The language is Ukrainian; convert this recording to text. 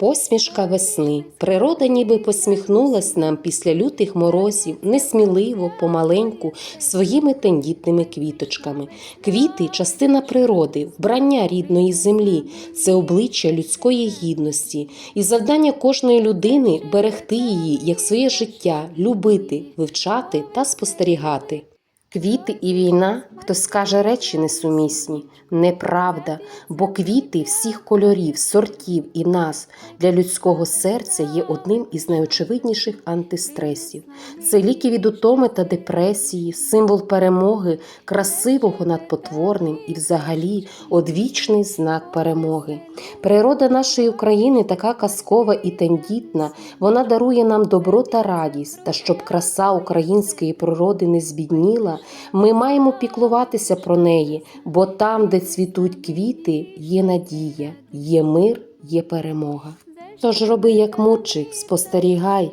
Посмішка весни. Природа ніби посміхнулась нам після лютих морозів, несміливо, помаленьку, своїми тендітними квіточками. Квіти частина природи, вбрання рідної землі, це обличчя людської гідності, і завдання кожної людини берегти її як своє життя, любити, вивчати та спостерігати. Квіти і війна, хтось скаже речі несумісні, неправда, бо квіти всіх кольорів, сортів і нас для людського серця є одним із найочевидніших антистресів. Це ліки від утоми та депресії, символ перемоги, красивого над потворним і взагалі одвічний знак перемоги. Природа нашої України така казкова і тендітна, вона дарує нам добро та радість, та щоб краса української природи не збідніла, ми маємо піклуватися про неї, бо там, де цвітуть квіти, є надія, є мир, є перемога. Тож роби як мучик, спостерігай,